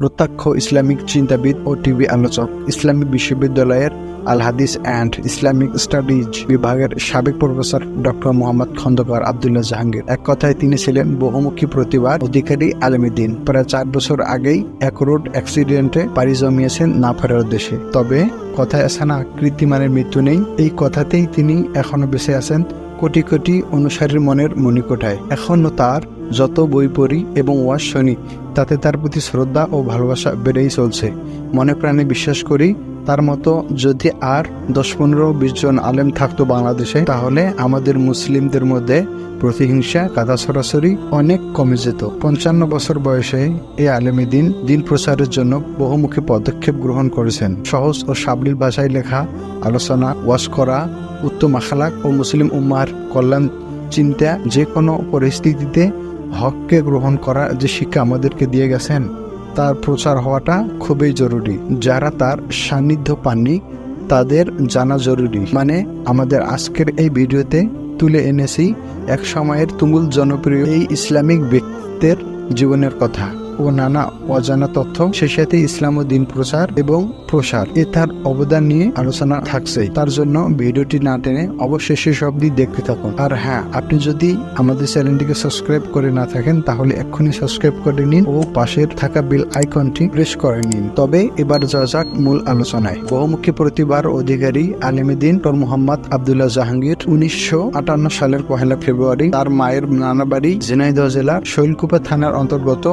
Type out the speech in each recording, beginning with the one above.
প্রত্যক্ষ ইসলামিক চিন্তাবিদ ও টিভি আলোচক ইসলামিক বিশ্ববিদ্যালয়ের আল হাদিস অ্যান্ড ইসলামিক স্টাডিজ বিভাগের সাবেক প্রফেসর ডক্টর মোহাম্মদ খন্দকার আবদুল্লাহ জাহাঙ্গীর। এক কথায় তিনি ছিলেন বহুমুখী প্রতিভার অধিকারী আলমীদিন প্রায় চার বছর আগেই এক রোড অ্যাক্সিডেন্টে পাড়ি জমিয়েছেন না ফেরার দেশে তবে কথায় আছে না কৃত্রিমানের মৃত্যু নেই। এই কথাতেই তিনি এখনও বেঁচে আছেন কোটি কোটি অনুসারীর মনের মণিকোঠায়। এখনও তার যত বই পড়ি এবং ওয়াজ শুনি তাতে তার প্রতি শ্রদ্ধা ও ভালোবাসা বেড়েই চলছে। মনে প্রাণে বিশ্বাস করি, তার মতো যদি আর দশ পনেরো বিশ জন আলেম থাকতো বাংলাদেশে, তাহলে আমাদের মুসলিমদের মধ্যে প্রতিহিংসা কাদা সরাসরি অনেক কমে যেত। পঞ্চান্ন বছর বয়সে এই আলেমী দিন দিন প্রচারের জন্য বহুমুখী পদক্ষেপ গ্রহণ করেছেন। সহজ ও সাবলীল ভাষায় লেখা, আলোচনা ওয়াশ করা, উত্তম আখালাক ও মুসলিম উম্মার কল্যাণ, চিন্তা যে কোনো পরিস্থিতিতে হককে গ্রহণ করা যে শিক্ষা আমাদেরকে দিয়ে গেছেন, তার প্রচার হওয়াটা খুবই জরুরি। যারা তার সান্নিধ্য পাননি, তাদের জানা জরুরি। মানে আমাদের আজকের এই ভিডিওতে তুলে এনেছি এক সময়ের তুমুল জনপ্রিয় এই ইসলামিক ব্যক্তিত্বের জীবনের কথা। ও নানা অজানা তথ্য সে সাথে ইসলাম ও দিন প্রচার এবং প্রসার। এ তার অবদান নিয়ে আলোচনা থাকছে। তার জন্য ভিডিওটি না টেনে অবশ্যই শেষ অবধি দেখতে থাকুন। আর হ্যাঁ আপনি যদি আমাদের চ্যানেলটিকে সাবস্ক্রাইব করে না থাকেন, তাহলে এক্ষুনি সাবস্ক্রাইব করে নিন ও পাশের থাকা বেল আইকনটি প্রেস করে নিন। তবে এবার যাওয়া যাক মূল আলোচনায়। বহুমুখী প্রতিভার অধিকারী আলিমেদিন ডক্টর মোহাম্মদ আবদুল্লাহ জাহাঙ্গীর উনিশশো আটান্ন সালের পহেলা ফেব্রুয়ারি তার মায়ের নানা বাড়ি ঝিনাইদহ জেলার শৈলকুপা থানার অন্তর্গত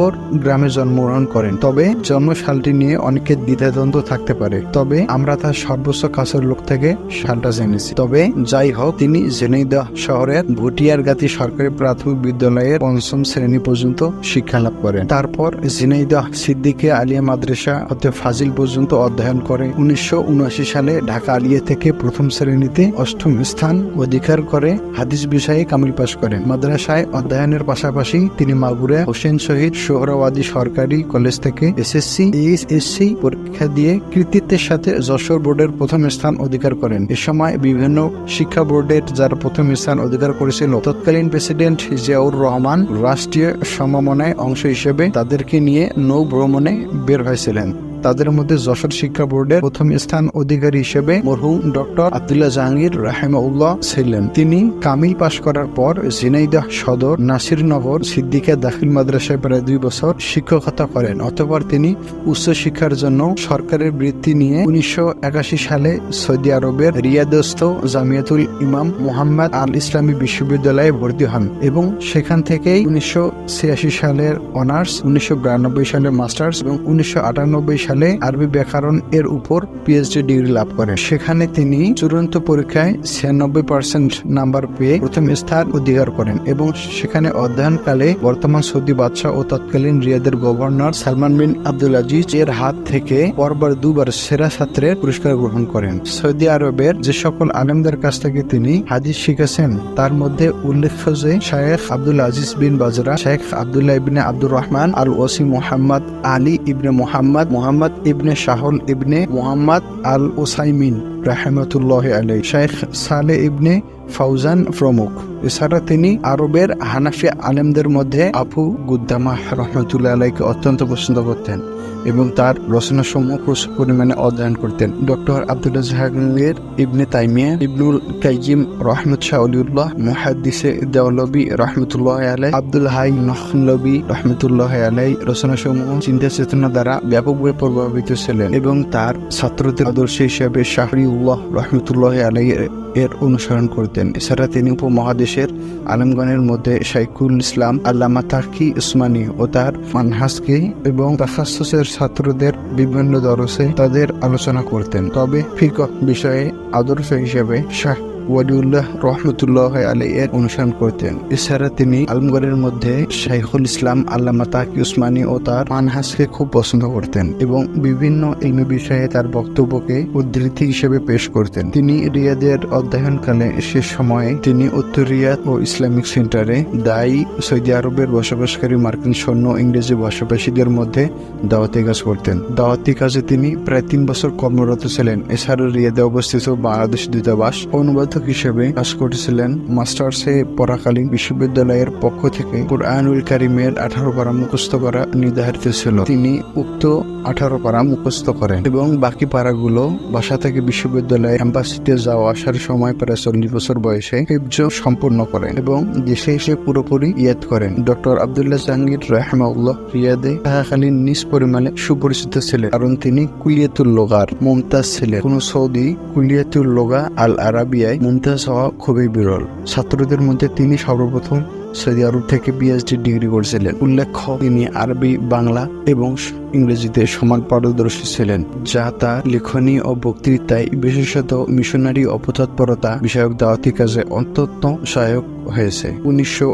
দিনগর গ্রামে জন্মগ্রহণ করেন। তবে জন্মসালটি নিয়ে অনেকের দ্বিধাদ্বন্দ্ব থাকতে পারে। তবে আমরা তার সর্বোচ্চ কাছের লোক থেকে সালটা জেনেছি। তবে যাই হোক, তিনি ঝিনাইদহ শহরের ভুটিয়ার ভুটিয়ারগাতি সরকারি প্রাথমিক বিদ্যালয়ের পঞ্চম শ্রেণি পর্যন্ত শিক্ষা লাভ করেন। তারপর ঝিনাইদহ সিদ্দিকে আলিয়া মাদ্রাসা হতে ফাজিল পর্যন্ত অধ্যয়ন করে। উনিশশো উনআশি সালে ঢাকা আলিয়া থেকে প্রথম শ্রেণীতে অষ্টম স্থান অধিকার করে হাদিস বিষয়ে কামিল পাশ করেন। মাদ্রাসায় অধ্যয়নের পাশাপাশি তিনি মাগুরা হোসেন শহীদ সোহরাওয়াদী সরকারি কলেজ থেকে এসএসসি এইচএসসি পরীক্ষা দিয়ে কৃতিত্বের সাথে যশোর বোর্ডের প্রথম স্থান অধিকার করেন। এ সময় বিভিন্ন শিক্ষা বোর্ডের যারা প্রথম স্থান অধিকার করেছিল, তৎকালীন প্রেসিডেন্ট জিয়াউর রহমান রাষ্ট্রীয় সমমনায় অংশ হিসেবে তাদেরকে নিয়ে নৌ ভ্রমণে বের হয়েছিলেন। তাদের মধ্যে যশোর শিক্ষা বোর্ডের প্রথম স্থান অধিকারী হিসেবে মরহুম ডক্টর আবদুল্লাহ জাহাঙ্গীর রাহেমাউল্লাহ ছিলেন। তিনি কামিল পাশ করার পর ঝিনাইদহ সদর, নাসিরনগর সিদ্দিকা দাখিল মাদ্রাসায় প্রায় দুই বছর শিক্ষকতা করেন। অতঃপর তিনি উচ্চ শিক্ষার জন্য সরকারের বৃত্তি নিয়ে উনিশশো একাশি সালে সৌদি আরবের রিয়াদস্থ জামিয়াতুল ইমাম মোহাম্মদ আল ইসলামী বিশ্ববিদ্যালয়ে ভর্তি হন এবং সেখান থেকেই উনিশশো ছিয়াশি সালের অনার্স, উনিশশো বিরানব্বই সালের মাস্টার্স এবং উনিশশো আটানব্বই সালে আরবি ব্যাকরণ এর উপর পিএইচডি ডিগ্রি লাভ করেন। সেখানে তিনি চূড়ান্ত পরীক্ষায় ছিয়ানব্বই পার্সেন্ট নাম্বার পেয়ে প্রথম স্থান অধিকার করেন এবং সেখানে অধ্যয়নকালে বর্তমান সৌদি বাদশাহ ও তৎকালীন রিয়াদের governor Salman bin Abdul Aziz এর হাত থেকে পরবার দুবার সেরা ছাত্রের পুরস্কার গ্রহণ করেন। সৌদি আরবের যে সকল আলেমদের কাছ থেকে তিনি হাদিস শিখেছেন, তার মধ্যে উল্লেখ্য যে শায়েখ আব্দুল আজিজ বিন বাজরা Sheikh Abdullah ibn Abdur Rahman আল OC Muhammad Ali ibn Muhammad Muhammad ibn Shahul ইবনে মোহাম্মদ আল ওসাইমিন রাহেমতুল্লাহ আলী শেখ সালে ইবনে ফাউজান প্রমুখ। এছাড়া তিনি আরবের হানাফি আলেমদের মধ্যে আবু গুদ্দামা রহমতুল্লাহ আলাইকে অত্যন্ত পছন্দ করতেন। এবং তার রচনাসমূহ প্রচুর পরিমাণে অধ্যয়ন করতেন। Doctor Abdullah Jahangir, Ibn Taymiyyah, Ibnul Qayyim রহমত শাহ অলিউল্লাহ মুহাদ্দিসে দেওলবি রহমতুল্লাহ আলাই আব্দুল হাই নহলবি রহমতুল্লাহ আলাই রচনাসমূহ চিন্তা চেতনা দ্বারা ব্যাপকভাবে প্রভাবিত ছিলেন এবং তার ছাত্রদের আদর্শ হিসেবে শাহরি উল্লাহ রহমতুল্লাহ আলাই এর অনুসরণ করতেন। এছাড়া তিনি উপমহাদেশের আলমগণের মধ্যে শাইকুল ইসলাম, আল্লামা তাকি উসমানী ও তার মানহাসকে এবং তাফাসের ছাত্রদের বিভিন্ন দরসে তাদের আলোচনা করতেন। তবে ফিক বিষয়ে আদর্শ হিসেবে শাহ ওয়ালিউল্লাহ রহমতুল্লাহ আলী এর অনুসরণ করতেন। এছাড়া তিনি আলমগড়ের মধ্যে শাইখুল ইসলাম, আল্লামা তাকি উসমানী ও তার মানহাসকে খুব পছন্দ করতেন এবং বিভিন্ন ইলমি বিষয়ে তার বক্তব্যকে উদ্ধৃতি হিসেবে পেশ করতেন। তিনি রিয়াদের অধ্যয়নকালে সে সময়ে তিনি উত্তর রিয়াদ ও ইসলামিক সেন্টারে দায়ী সৌদি আরবের বসবাসকারী মার্কিন সৈন্য ইংরেজি ভাষাভাষীদের মধ্যে দাওয়াতি কাজ করতেন। দাওয়াতি কাজে তিনি প্রায় তিন বছর কর্মরত ছিলেন। এছাড়া রিয়াদে অবস্থিত বাংলাদেশ দূতাবাস অনুবাদক শিক্ষক হিসেবে কাজ করেছিলেন মাস্টার্সে পড়াকালীন বিশ্ববিদ্যালয়ের পক্ষ থেকে। কুরআনুল কারিমের আঠারো পারা মুখস্থ করা নির্ধারিত ছিল। তিনি উক্ত আঠারো পারা মুখস্থ করেন এবং বাকি পাড়াগুলো বাসা থেকে বিশ্ববিদ্যালয়ে ক্যাম্পাসিতে যাওয়া আসার সময় প্রায় চল্লিশ বছর বয়সে হিফজ সম্পূর্ণ করেন এবং দেশে এসে পুরোপুরি ইয়াদ করেন। ডক্টর আবদুল্লাহ জাহাঙ্গীর রাহমাউল্লাহ রিয়াদে থাকাকালীন নিজ পরিমাণে সুপরিচিত ছিলেন, কারণ তিনি কুলিয়াতুল লোগার মুমতাজ ছিলেন। কোন সৌদি কুলিয়াতুল লোগা আল আরাবিয়ায় মুমতাজ হওয়া খুবই বিরল। ছাত্রদের মধ্যে তিনি সর্বপ্রথম সৌদি আরব থেকে পিএইচডি ডিগ্রি করেছিলেন। উল্লেখ্য, তিনি আরবি, বাংলা এবং ইংরেজিতে সমান পারদর্শী ছিলেন, যা তার লেখনী ও বক্তৃতায় বিশেষত মিশনারি অপতৎপরতা বিষয়ক দাওয়াতি কাজে অত্যন্ত সহায়ক হয়েছে। উনিশশো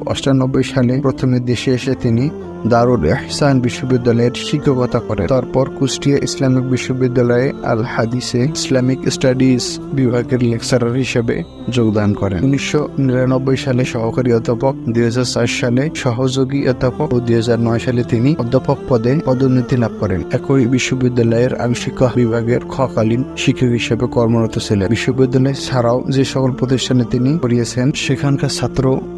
সালে প্রথমে দেশে এসে তিনি দারুল এহসান বিশ্ববিদ্যালয়ের শিক্ষকতা করেন। তারপর কুষ্টিয়া ইসলামিক বিশ্ববিদ্যালয়ে আল হাদিসে ইসলামিক স্টাডিজ বিভাগের লেকচারার হিসেবে যোগদান করেন। উনিশশো সালে সহকারী অধ্যাপক, দুই সালে সহযোগী অধ্যাপক ও দুই হাজার নয় সালে তিনি অধ্যাপক পদে পদোন্নতি লাভ করেন। একই বিশ্ববিদ্যালয়ের আংশিক বিভাগের খকালীন শিক্ষক হিসেবে কর্মরত ছিলেন। বিশ্ববিদ্যালয় ছাড়াও যে সকল প্রতিষ্ঠানে তিনি পড়িয়েছেন, সেখানকার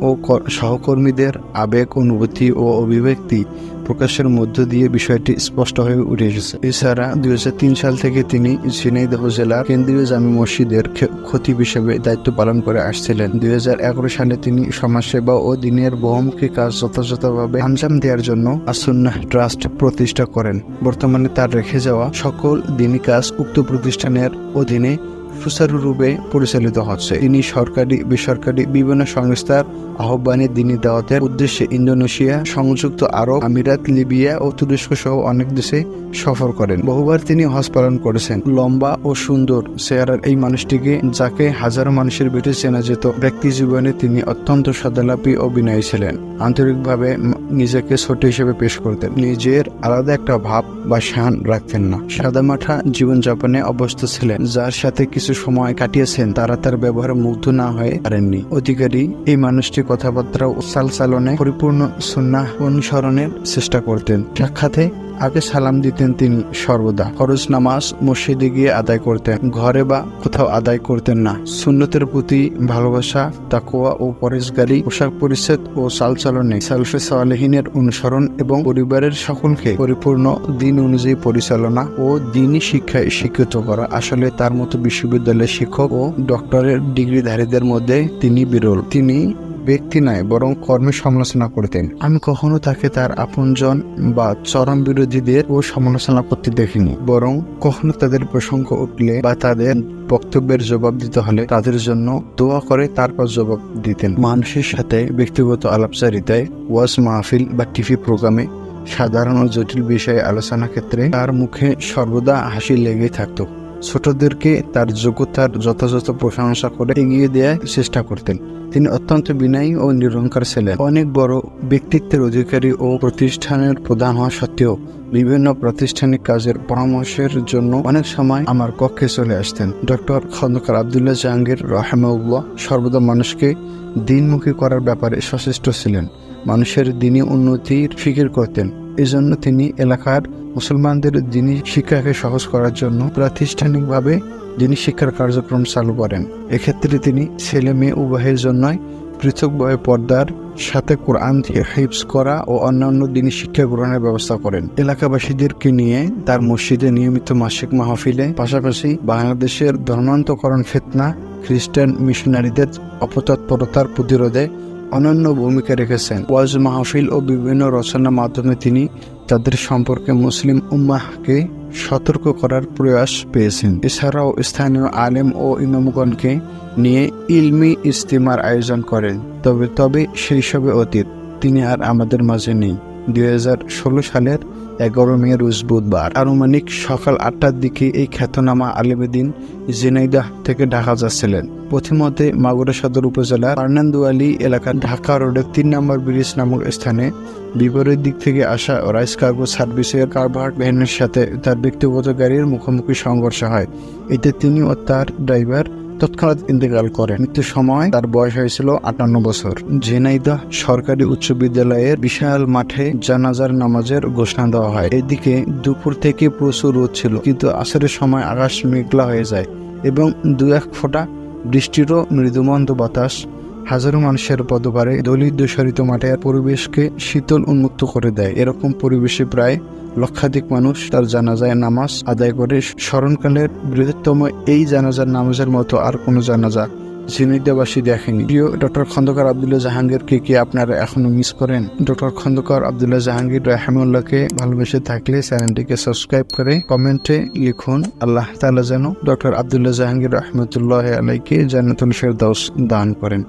ও ক- সহকর্মীদের আবেগ, অনুভূতি ও অভিব্যক্তি প্রকাশের মধ্য দিয়ে বিষয়টি স্পষ্ট হয়ে উঠে এসেছে এছাড়া দুই তিন সাল থেকে তিনি ঝিনাইদহ জেলার কেন্দ্রীয় জামি মসজিদের খতিব হিসেবে দায়িত্ব পালন করে আসছিলেন। দুই হাজার এগারো সালে তিনি সমাজসেবা ও দিনের বহুমুখী কাজ যথাযথভাবে আঞ্জাম দেওয়ার জন্য আসুন্নাহ ট্রাস্ট প্রতিষ্ঠা করেন। বর্তমানে তার রেখে যাওয়া সকল দিনী কাজ উক্ত প্রতিষ্ঠানের অধীনে সুচারুরূপে পরিচালিত হচ্ছে। তিনি সরকারি, বেসরকারি বিভিন্ন সংস্থার আহ্বানে দিনী দাওয়াতের উদ্দেশ্যে ইন্দোনেশিয়া, সংযুক্ত আরব আমিরাত, লিবিয়া ও তুরস্ক সহ অনেক দেশে সফর করেন। বহুবার তিনি হজ পালন করেছেন। লম্বা ও সুন্দর চেহারার এই মানুষটিকে যাকে হাজারো মানুষের বেটে চেনা যেত, ব্যক্তি জীবনে তিনি অত্যন্ত সাদালাপী ও বিনয়ী ছিলেন। আন্তরিকভাবে নিজেকে ছোট হিসেবে পেশ করতেন। নিজের আলাদা একটা ভাব বা শান রাখতেন না। সাদামাঠা জীবনযাপনে অভ্যস্ত ছিলেন, যার সাথে কিছু সময় কাটিয়েছেন, তারা তার ব্যবহারে মুগ্ধ না হয়ে পারেননি। অধিকারী এই মানুষটি কথাবার্তা ও সালসালনে পরিপূর্ণ সুন্নাহ অনুসরণের চেষ্টা করতেন। সাক্ষাতে আগে সালাম দিতেন তিনি সর্বদা। ফরজ নামাজ মসজিদে গিয়ে আদায় করতেন। ঘরে বা কোথাও আদায় করতেন না। সুন্নতের প্রতি ভালোবাসা তাকোয়া ও পরেশগারি পোশাক পরিচ্ছদ ও চালচলনে সালফে সালেহিনের অনুসরণ এবং পরিবারের সকলকে পরিপূর্ণ দিন অনুযায়ী পরিচালনা ও দিনই শিক্ষায় শিক্ষিত করা। আসলে তার মতো বিশ্ববিদ্যালয়ের শিক্ষক ও ডক্টরের ডিগ্রিধারীদের মধ্যে তিনি বিরল। তিনি ব্যক্তি নয়, বরং কর্মে সমালোচনা করতেন। আমি কখনো তাকে তার আপনজন বা চরম বিরোধীদের ও সমালোচনা করতে দেখিনি। বরং কখনো তাদের প্রসঙ্গ উঠলে বা তাদের বক্তব্যের জবাব দিতে হলে তাদের জন্য দোয়া করে তারপর জবাব দিতেন। মানুষের সাথে ব্যক্তিগত আলাপচারিতায় ওয়াজ মাহফিল বা টিভি প্রোগ্রামে সাধারণ জটিল বিষয়ে আলোচনা ক্ষেত্রে তার মুখে সর্বদা হাসি লেগেই থাকতো। ছোটদেরকে তার যোগ্যতার যথাযথ প্রশংসা করে এগিয়ে দেওয়ার চেষ্টা করতেন। তিনি অত্যন্ত বিনয়ী ও নিরঙ্কার ছিলেন। অনেক বড় ব্যক্তিত্বের অধিকারী ও প্রতিষ্ঠানের প্রধান হওয়া সত্ত্বেও বিভিন্ন প্রাতিষ্ঠানিক কাজের পরামর্শের জন্য অনেক সময় আমার কক্ষে চলে আসতেন। ডক্টর খন্দকার আবদুল্লাহ জাহাঙ্গীর রহমাউল্লাহ সর্বদা মানুষকে দিনমুখী করার ব্যাপারে সচেষ্ট ছিলেন। মানুষের দিনী উন্নতির ফিকির করতেন। এজন্য তিনি এলাকার মুসলমানদের দিনী শিক্ষাকে সহজ করার জন্য প্রাতিষ্ঠানিকভাবে দিনী শিক্ষার কার্যক্রম চালু করেন, এক্ষেত্রে তিনি ছেলে মেয়ে উভয়ের জন্যই পৃথকভাবে পর্দার সাথে কোরআন হিপস করা ও অন্যান্য দিনী শিক্ষা গ্রহণের ব্যবস্থা করেন। এলাকাবাসীদেরকে নিয়ে তার মসজিদে নিয়মিত মাসিক মাহফিলে পাশাপাশি বাংলাদেশের ধর্মান্তকরণ ফেতনা, খ্রিস্টান মিশনারিদের অপতৎপরতার প্রতিরোধে অনন্য ভূমিকা রেখেছেন। ওয়াজ মাহফিল ও বিভিন্ন রচনার মাধ্যমে তিনি তাদের সম্পর্কে মুসলিম উম্মাহকে সতর্ক করার প্রয়াস পেয়েছেন। এছাড়াও স্থানীয় আলেম ও ইমামগণকে নিয়ে ইলমি ইস্তিমার আয়োজন করেন। তবে তবে সেই সবে অতীত, তিনি আর আমাদের মাঝে নেই। দুই হাজার ষোলো সালের এগারো মে রোজ বুধবার। আনুমানিক সকাল আটটার দিকে এই খ্যাতনামা আলিমেদিন জিনাইদাহ থেকে ঢাকা যাচ্ছিলেন। প্রথমতে মাগুরা সদর উপজেলার পার্নান্দুয়ালি এলাকার ঢাকা রোডের তিন নম্বর ব্রিজ নামক স্থানে বিপরীত দিক থেকে আসা রাইস কার্গো সার্ভিসের কারভার্ট ভ্যানের সাথে তার ব্যক্তিগত গাড়ির মুখোমুখি সংঘর্ষ হয়। এতে তিনি ও তার ড্রাইভার তৎক্ষণাৎ ইন্তেকাল করেন মৃত্যুর সময় তার বয়স হয়েছিল আটান্ন বছর। ঝিনাইদহ সরকারি উচ্চ বিদ্যালয়ের বিশাল মাঠে জানাজার নামাজের ঘোষণা দেওয়া হয়। এদিকে দুপুর থেকে প্রচুর রোদ ছিল, কিন্তু আসরের সময় আকাশ মেঘলা হয়ে যায় এবং দু এক ফোঁটা বৃষ্টিরও মৃদুমন্দ বাতাস হাজারো মানুষের পদবারে দলিত দূষরিত মাঠের পরিবেশকে শীতল উন্মুক্ত করে দেয়। এরকম পরিবেশে প্রায় লক্ষাধিক মানুষ তার জানাজায় নামাজ আদায় করে স্মরণকালের বৃহত্তম এই জানাজার নামাজের মতো আর কোনো জানাজা ঝিনাইদাবাসী দেখেনি। প্রিয় ডক্টর খন্দকার আবদুল্লাহ জাহাঙ্গীরকে কি আপনারা এখনও মিস করেন? ডক্টর খন্দকার আবদুল্লাহ জাহাঙ্গীর রাহমুল্লাহকে ভালোবেসে থাকলে চ্যানেলটিকে সাবস্ক্রাইব করে কমেন্টে লিখুন। আল্লাহ তালা যেন ডক্টর আবদুল্লাহ জাহাঙ্গীর রহমতুল্লাহ আলাইকে জান্নাতুল ফেরদাউস দান করেন।